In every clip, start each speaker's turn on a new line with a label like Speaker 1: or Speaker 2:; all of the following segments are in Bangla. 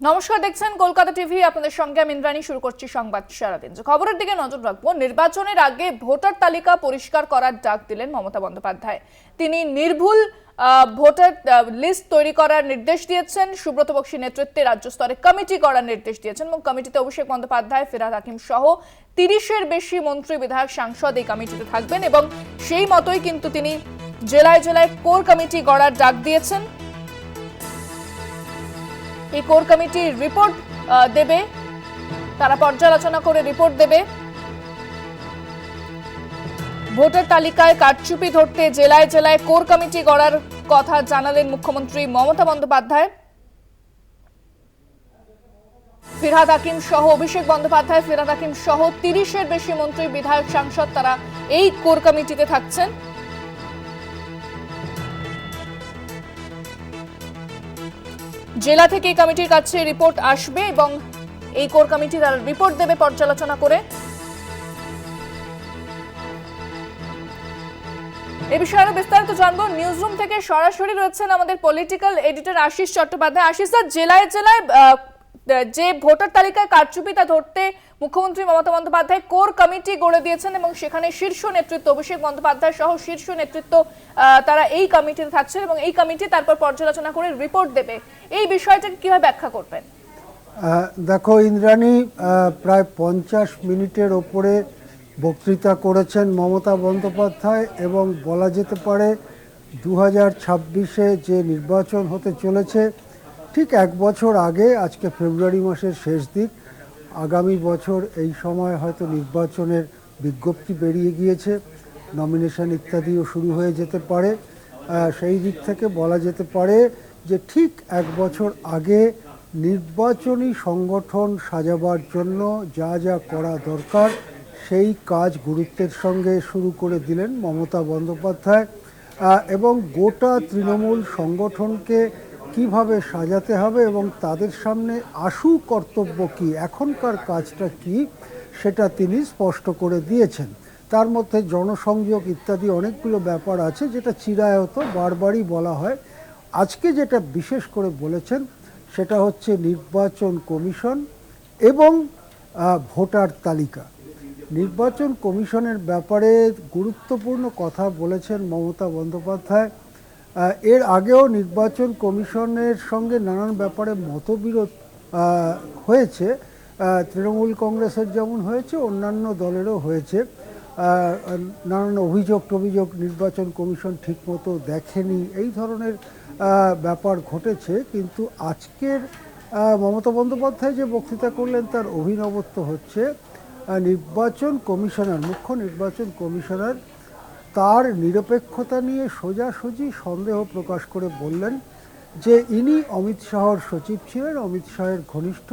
Speaker 1: নমস্কার, দেখছেন কলকাতা টিভি। আপনাদের সঙ্গে আমি ইন্দ্রাণী, শুরু করছি সংবাদ সারাদিন। খবরের দিকে নজর রাখব, নির্বাচনের আগে ভোটার তালিকা পরিষ্কার করার ডাক দিলেন মমতা বন্দ্যোপাধ্যায়। তিনি নির্ভুল ভোটার লিস্ট তৈরি করার নির্দেশ দিয়েছেন। সুব্রত বক্সী নেতৃত্বে রাজ্য স্তরে কমিটি করার নির্দেশ দিয়েছেন এবং কমিটিতে অভিষেক বন্দ্যোপাধ্যায়, ফিরাদ হাকিম সহ তিরিশের বেশি মন্ত্রী, বিধায়ক, সাংসদ এই কমিটিতে থাকবেন এবং সেই মতোই কিন্তু তিনি জেলায় জেলায় কোর কমিটি গড়ার ডাক দিয়েছেন। এই কোর কমিটির রিপোর্ট দেবে, তারা পর্যালোচনা করে রিপোর্ট দেবে। ভোটার তালিকায় কারচুপি ধরতে জেলায় জেলায় কোর কমিটি গড়ার কথা জানালেন মুখ্যমন্ত্রী মমতা বন্দ্যোপাধ্যায়। ফিরহাদ হাকিম সহ অভিষেক বন্দ্যোপাধ্যায়, ফিরহাদ হাকিম সহ তিরিশের বেশি মন্ত্রী, বিধায়ক, সাংসদ, তারা এই কোর কমিটিতে থাকছেন। জেলা থেকে কমিটির কাছে রিপোর্ট আসবে এবং এই কোর কমিটি তারা রিপোর্ট দেবে পর্যালোচনা করে। এ বিষয়ে আরও বিস্তারিত জানব। নিউজ রুম থেকে সরাসরি রয়েছেন আমাদের political editor Ashis Chattopadhyay. Ashis sir, জেলায় জেলায় যে ভোটার তালিকায় কারচুপি তা ধরতে মুখ্যমন্ত্রী মমতা বন্দ্যোপাধ্যায় কোর কমিটি গড়ে দিয়েছেন এবং সেখানে শীর্ষ নেতৃত্ব অভিষেক বন্দ্যোপাধ্যায় সহ শীর্ষ নেতৃত্ব তারা এই কমিটিতে থাকছেন এবং এই কমিটি তারপর পর্যালোচনা করে রিপোর্ট দেবে। এই বিষয়টাকে কীভাবে ব্যাখ্যা করবেন?
Speaker 2: দেখো ইন্দ্রাণী প্রায় পঞ্চাশ মিনিটের ওপরে বক্তৃতা করেছেন মমতা বন্দ্যোপাধ্যায় এবং বলা যেতে পারে দু হাজার যে নির্বাচন হতে চলেছে ঠিক এক বছর আগে, আজকে ফেব্রুয়ারি মাসের শেষ দিক, আগামী বছর এই সময় হয়তো নির্বাচনের বিজ্ঞপ্তি বেরিয়ে গিয়েছে নমিনেশন ইত্যাদিও শুরু হয়ে যেতে পারে। সেই দিক থেকে বলা যেতে পারে যে ঠিক এক বছর আগে নির্বাচনী সংগঠন সাজাবার জন্য যা যা করা দরকার, সেই কাজ গুরুত্বের সঙ্গে শুরু করে দিলেন মমতা বন্দ্যোপাধ্যায়। এবং গোটা তৃণমূল সংগঠনকে কীভাবে সাজাতে হবে এবং তাদের সামনে আশু কর্তব্য কি? এখনকার কাজটা কি? সেটা তিনি স্পষ্ট করে দিয়েছেন। তার মধ্যে জনসংযোগ ইত্যাদি অনেকগুলো ব্যাপার আছে যেটা চিরায়ত বারবারই বলা হয়। আজকে যেটা বিশেষ করে বলেছেন সেটা হচ্ছে নির্বাচন কমিশন এবং ভোটার তালিকা। নির্বাচন কমিশনের ব্যাপারে গুরুত্বপূর্ণ কথা বলেছেন মমতা বন্দ্যোপাধ্যায়। এর আগেও নির্বাচন কমিশনের সঙ্গে নানান ব্যাপারে মতবিরোধ হয়েছে। তৃণমূল কংগ্রেসের যেমন হয়েছে, অন্যান্য দলেরও হয়েছে। নানান অভিযোগ টভিযোগ নির্বাচন কমিশন ঠিকমতো দেখেনি। এই ধরনের ব্যাপার ঘটেছে। কিন্তু আজকের মমতা বন্দ্যোপাধ্যায় যে বক্তৃতা করলেন, তার অভিনবত্ব হচ্ছে নির্বাচন কমিশনার, মুখ্য নির্বাচন কমিশনার তার নিরপেক্ষতা নিয়ে সোজাসুজি সন্দেহ প্রকাশ করে বললেন যে ইনি অমিত শাহর সচিব ছিলেন, অমিত শাহের ঘনিষ্ঠ।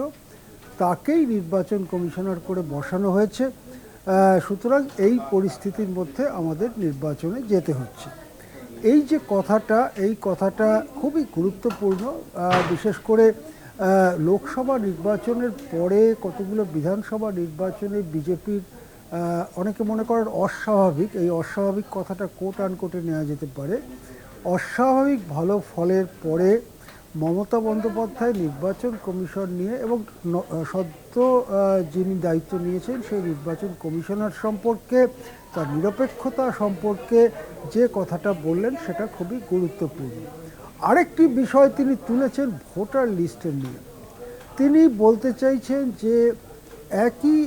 Speaker 2: তাকেই নির্বাচন কমিশনার করে বসানো হয়েছে। সুতরাং এই পরিস্থিতির মধ্যে আমাদের নির্বাচনে যেতে হচ্ছে। এই যে কথাটা, এই কথাটা খুবই গুরুত্বপূর্ণ। বিশেষ করে লোকসভা নির্বাচনের পরে কতগুলো বিধানসভা নির্বাচনে বিজেপির অনেকে মনে করেন অস্বাভাবিক। এই অস্বাভাবিক কথাটা কোট আনকোটে নেওয়া যেতে পারে। অস্বাভাবিক ভালো ফলের পরে মমতা বন্দ্যোপাধ্যায় নির্বাচন কমিশন নিয়ে এবং সদ্য যিনি দায়িত্ব নিয়েছেন সেই নির্বাচন কমিশনার সম্পর্কে, তার নিরপেক্ষতা সম্পর্কে যে কথাটা বললেন সেটা খুবই গুরুত্বপূর্ণ। আরেকটি বিষয় তিনি তুলেছেন ভোটার লিস্টের নিয়ে। তিনি বলতে চাইছেন যে একই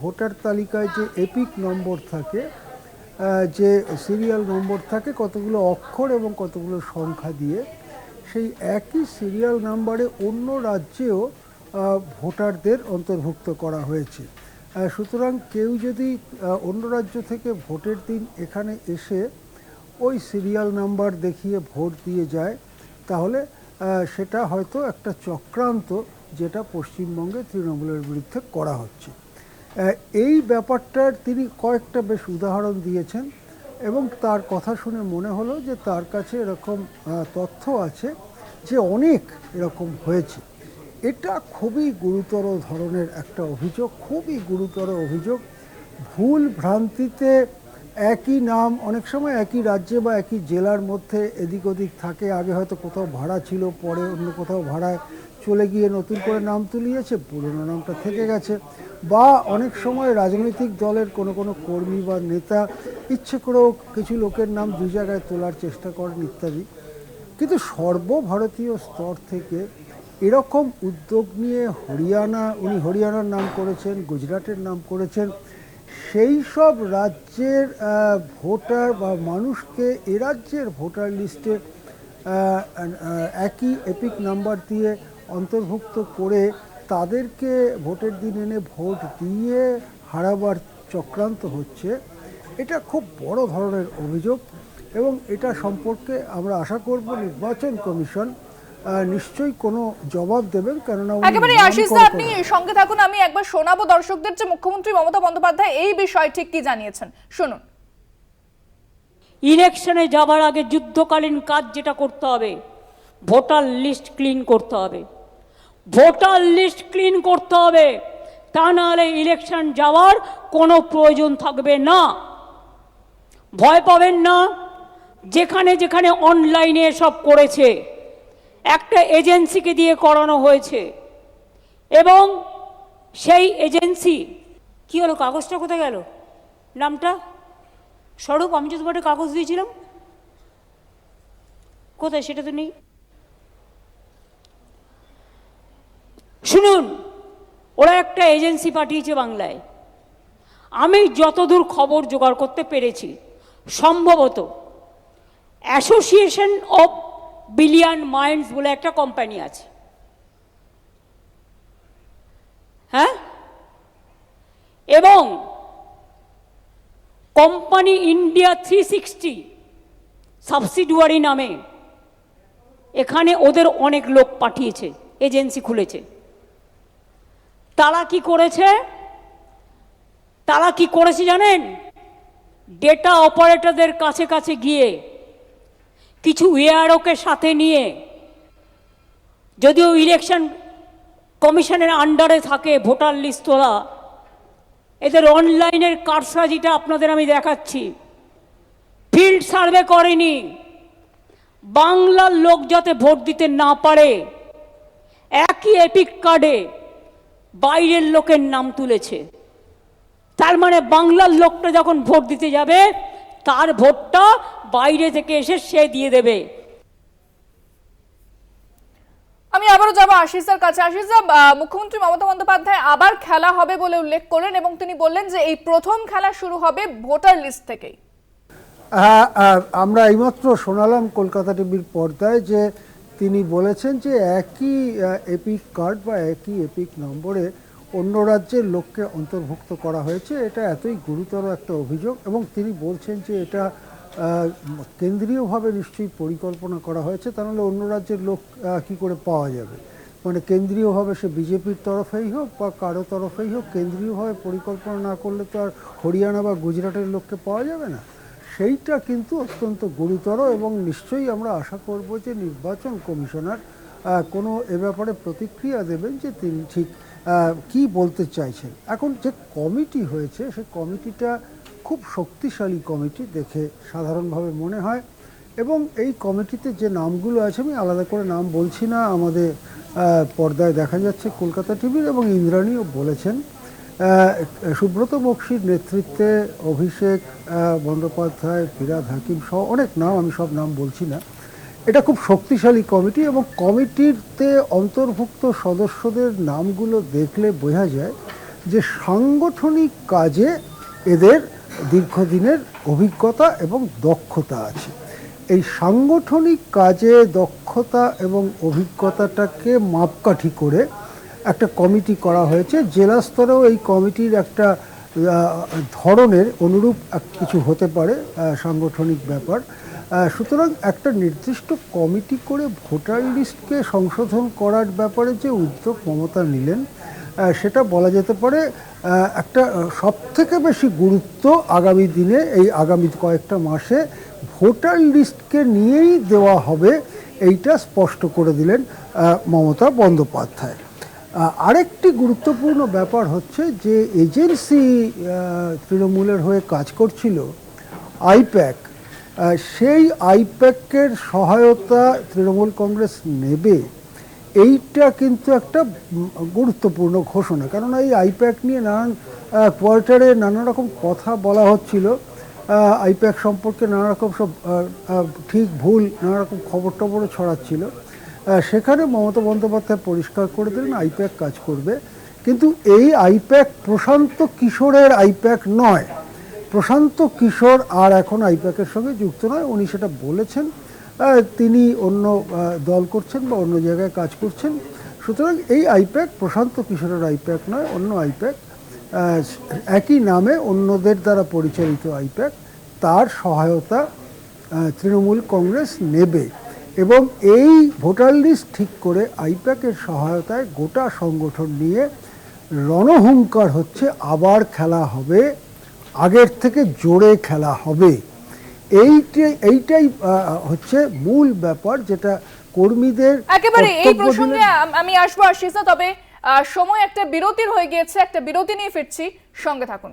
Speaker 2: ভোটার তালিকায় যে এপিক নম্বর থাকে যে সিরিয়াল নম্বর থাকে, কতগুলো অক্ষর এবং কতগুলো সংখ্যা দিয়ে, সেই একই সিরিয়াল নাম্বারে অন্য রাজ্যেও ভোটারদের অন্তর্ভুক্ত করা হয়েছে। সুতরাং কেউ যদি অন্য রাজ্য থেকে ভোটের দিন এখানে এসে ওই সিরিয়াল নাম্বার দেখিয়ে ভোট দিয়ে যায়, তাহলে সেটা হয়তো একটা চক্রান্ত যেটা পশ্চিমবঙ্গে তৃণমূলের বিরুদ্ধে করা হচ্ছে। এই ব্যাপারটার তিনি কয়েকটা বেশ উদাহরণ দিয়েছেন এবং তার কথা শুনে মনে হলো যে তার কাছে এরকম তথ্য আছে যে অনেক এরকম হয়েছে। এটা খুবই গুরুতর ধরনের একটা অভিযোগ, খুবই গুরুতর অভিযোগ। ভুল ভ্রান্তিতে একই নাম, অনেক সময় একই রাজ্যে বা একই জেলার মধ্যে এদিক ওদিক থাকে। আগে হয়তো কোথাও ভাড়া ছিল, পরে অন্য কোথাও ভাড়ায় চলে গিয়ে নতুন করে নাম তুলিয়েছে, পুরনো নামটা থেকে গেছে। বা অনেক সময় রাজনৈতিক দলের কোনো কোনো কর্মী বা নেতা ইচ্ছে করেও কিছু লোকের নাম দুই জায়গায় তোলার চেষ্টা করেন ইত্যাদি। কিন্তু সর্বভারতীয় স্তর থেকে এরকম উদ্যোগ নিয়ে হরিয়ানা, উনি হরিয়ানার নাম করেছেন, গুজরাটের নাম করেছেন, সেই সব রাজ্যের ভোটার বা মানুষকে এ রাজ্যের ভোটার লিস্টে একই এপিক নাম্বার দিয়ে অন্তর্ভুক্ত করে তাদেরকে ভোটের দিন এনে ভোট দিয়ে হারাবার চক্রান্ত হচ্ছে এটা খুব বড় ধরনের অভিযোগ এবং এটা সম্পর্কে আমরা আশা করব নির্বাচন কমিশন নিশ্চয়ই কোনো জবাব দেবেন কেননা
Speaker 1: একেবারে আশিস আপনি সঙ্গে থাকুন আমি একবার শোনাবো দর্শকদের যে মুখ্যমন্ত্রী মমতা বন্দ্যোপাধ্যায় এই বিষয়ে ঠিক কি জানিয়েছেন। শুনুন।
Speaker 3: ইলেকশনে যাবার আগে যুদ্ধকালীন কাজ যেটা করতে হবে ভোটার লিস্ট ক্লিন করতে হবে। ভোটার লিস্ট ক্লিন করতে হবে। তা নাহলে ইলেকশন যাওয়ার কোনো প্রয়োজন থাকবে না। ভয় পাবেন না। যেখানে যেখানে অনলাইনে সব করেছে। একটা এজেন্সিকে দিয়ে করানো হয়েছে। এবং সেই এজেন্সি কি হলো, কাগজটা কোথায় গেল? নামটা? স্বরূপ, আমি যে তোমাকে কাগজ দিয়েছিলাম। কোথায়? সেটা তো নেই। শুনুন, ওরা একটা এজেন্সি পাঠিয়েছে বাংলায়। আমি যতদূর খবর জোগাড় করতে পেরেছি, সম্ভবত অ্যাসোসিয়েশন অফ বিলিয়ন মাইন্ডস বলে একটা কোম্পানি আছে। হ্যাঁ? এবং company India three sixty subsidiary নামে এখানে ওদের অনেক লোক পাঠিয়েছে এজেন্সি খুলেছে। তারা কি করেছে? তারা কি করেছে জানেন? ডেটা অপারেটরদের কাছে কাছে গিয়ে কিছু এআরওকে সাথে নিয়ে যদিও ইলেকশন কমিশনের আন্ডারে থাকে ভোটার লিস্ট তোলা এদের অনলাইনের কারসাজিটা আপনাদের আমি দেখাচ্ছি। ফিল্ড সার্ভে করেনি। বাংলার লোক যাতে ভোট দিতে না পারে, একই এপিক কার্ডে বাইরের লোকের নাম তুলেছে। তার মানে বাংলার লোকটা যখন ভোট দিতে যাবে তার ভোটটা বাইরে থেকে এসে সে দিয়ে দেবে।
Speaker 1: আমি আবারও যাব আশিসের কাছে। আশিস দা, মুখ্যমন্ত্রী মমতা বন্দ্যোপাধ্যায় আবার খেলা হবে বলে উল্লেখ করলেন এবং তিনি বললেন যে এই প্রথম খেলা শুরু হবে ভোটার লিস্ট থেকেই।
Speaker 2: হ্যাঁ আমরা এইমাত্র শোনালাম কলকাতা টিভির পর্দায় যে তিনি বলেছেন যে একই এপিক কার্ড বা একই এপিক নম্বরে অন্য রাজ্যের লোককে অন্তর্ভুক্ত করা হয়েছে। এটা এতই গুরুতর একটা অভিযোগ এবং তিনি বলছেন যে এটা কেন্দ্রীয়ভাবে নিশ্চয়ই পরিকল্পনা করা হয়েছে। তা নাহলে অন্য রাজ্যের লোক কি করে পাওয়া যাবে? মানে কেন্দ্রীয়ভাবে সে বিজেপির তরফেই হোক বা কারও তরফেই হোক, কেন্দ্রীয়ভাবে পরিকল্পনা না করলে তো আর হরিয়ানা বা গুজরাটের লোককে পাওয়া যাবে না? সেইটা কিন্তু অত্যন্ত গুরুতর এবং নিশ্চয়ই আমরা আশা করব যে নির্বাচন কমিশনার কোনো এ ব্যাপারে প্রতিক্রিয়া দেবেন যে তিনি ঠিক কি বলতে চাইছেন। এখন যে কমিটি হয়েছে, সেই কমিটিটা খুব শক্তিশালী কমিটি দেখে সাধারণভাবে মনে হয় এবং এই কমিটিতে যে নামগুলো আছে, আমি আলাদা করে নাম বলছি না, আমাদের পর্দায় দেখা যাচ্ছে কলকাতা টিভির এবং ইন্দ্রাণীও বলেছেন। সুব্রত বক্সির নেতৃত্বে অভিষেক বন্দ্যোপাধ্যায়, ফিরাদ হাকিম সহ অনেক নাম, আমি সব নাম বলছি না। এটা খুব শক্তিশালী কমিটি এবং কমিটিতে অন্তর্ভুক্ত সদস্যদের নামগুলো দেখলে বোঝা যায় যে সাংগঠনিক কাজে এদের দীর্ঘদিনের অভিজ্ঞতা এবং দক্ষতা আছে। এই সাংগঠনিক কাজে দক্ষতা এবং অভিজ্ঞতাটাকে মাপকাঠি করে একটা কমিটি করা হয়েছে। জেলা স্তরেও এই কমিটির একটা ধরনের অনুরূপ কিছু হতে পারে সাংগঠনিক ব্যাপার। সুতরাং একটা নির্দিষ্ট কমিটি করে ভোটার লিস্টকে সংশোধন করার ব্যাপারে যে উদ্যোগ মমতা নিলেন সেটা বলা যেতে পারে একটা সব থেকে বেশি গুরুত্ব আগামী দিনে, এই আগামী কয়েকটা মাসে ভোটার লিস্টকে নিয়েই দেওয়া হবে, এইটা স্পষ্ট করে দিলেন মমতা বন্দ্যোপাধ্যায়। আরেকটি গুরুত্বপূর্ণ ব্যাপার হচ্ছে যে এজেন্সি তৃণমূলের হয়ে কাজ করছিল আইপ্যাক সেই আইপ্যাকের সহায়তা তৃণমূল কংগ্রেস নেবে, এইটা কিন্তু একটা গুরুত্বপূর্ণ ঘোষণা। কারণ এই আইপ্যাক নিয়ে নানান কোয়ার্টারে নানা রকম কথা বলা হচ্ছিল আইপ্যাক সম্পর্কে নানা রকম সব ঠিক ভুল, নানা রকম খবর টবরও ছড়াচ্ছিল। সেখানে মমতা বন্দ্যোপাধ্যায় পরিষ্কার করে দিলেন, আইপ্যাক কাজ করবে। কিন্তু এই আইপ্যাক প্রশান্ত কিশোরের আইপ্যাক নয়। প্রশান্ত কিশোর আর এখন আইপ্যাকের সঙ্গে যুক্ত নয়। উনি সেটা বলেছেন। তিনি অন্য দল করছেন বা অন্য জায়গায় কাজ করছেন। সুতরাং এই আইপ্যাক প্রশান্ত কিশোরের আইপ্যাক নয়, অন্য আইপ্যাক। একই নামে অন্যদের দ্বারা পরিচালিত আইপ্যাক। তার সহায়তা তৃণমূল কংগ্রেস নেবে। এবং এই ভোটার লিস্ট ঠিক করে আইপ্যাকের সহায়তায় গোটা সংগঠন নিয়ে রণহুঙ্কার হচ্ছে আবার খেলা হবে আগের থেকে জোরে খেলা হবে। এইটাই এইটাই হচ্ছে মূল ব্যাপার যেটা কর্মীদের
Speaker 1: একেবারে এই প্রসঙ্গে আমি আসব আশিসা তবে সময় একটা বিরতির হয়ে গিয়েছে একটা বিরতি নিয়ে ফিরছি। সঙ্গে থাকুন।